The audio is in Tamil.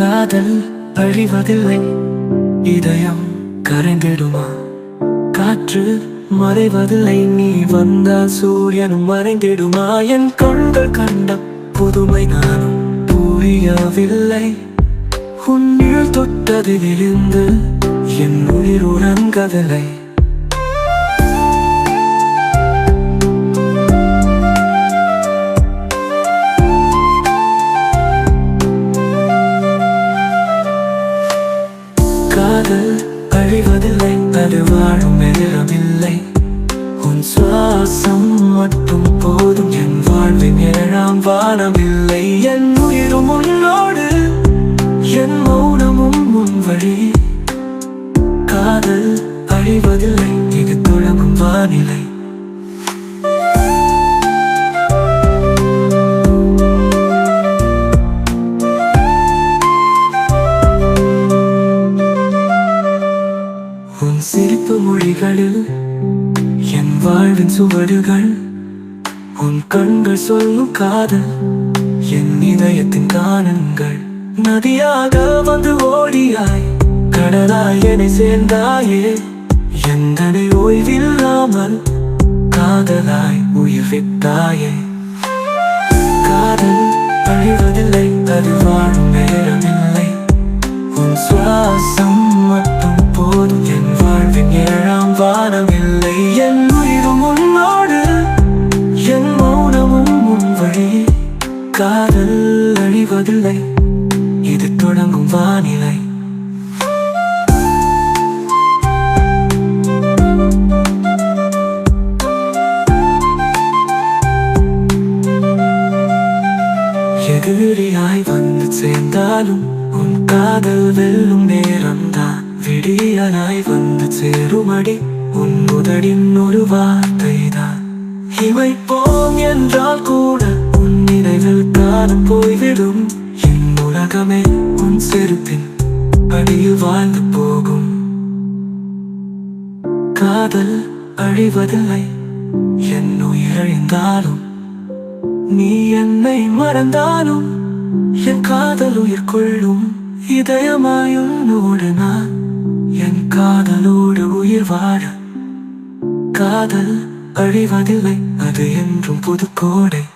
காதல் அழிவதில்லை. இதயம் கரைந்திடுமா? காற்று மறைவதில்லை. நீ வந்தால் சூரியனும் மறைந்திடுமா? என் கண்கள் கண்ட புதுமை நானும் புரியவில்லை. உன்னில் தொட்டதிலிருந்து என் உயிர் உறங்கவில்லை. காதல் அழிவதில்லை அது வாழும் நேரமில்லை உன் சுவாசம் மட்டும் போதும் என் வாழ்வின் ஏழாம் வானமில்லை என் உயிரும் உன்னோடு என் மௌனமும் உன் வழி. காதல் அழிவதில்லை இது தொடங்கும் வானிலை. வாழ்வின் சுவடுகள். உன் கண்கள் சொல்லும் காதல் என் இதயத்தின் காணங்கள் நதியாக வந்து ஓடியாய் கடலாய் என்னை சேர்ந்தாயே. எந்தனை ஓய்வில்லாமல் காதலாய் உயிர் விட்டாயே. காதல் அழிவதில்லை அது வாழ் காதல் அழிவதில்லை. இது தொடங்கும் வானிலை. எதிரியாய் வந்து சேர்ந்தாலும் உன் காதல் வெல்லும் நேரம்தான். விடியலாய் வந்து சேருமடி உன் முதலின் ஒரு வார்த்தை தான் இவை போம் என்றால் கூட காலம் போய்விடும். என் உலகமே உன் செருப்பின் அடியில் வாழ்ந்து போகும். காதல் அழிவதில்லை. என் உயிரிழந்தாலும் நீ என்னை மறந்தாலும் என் காதல் உயிர் கொள்ளும் இதயமாயுன்னோடு நான். என் காதலோடு உயிர் வாழ. காதல் அழிவதில்லை அது என்றும் புதுக்கோடை.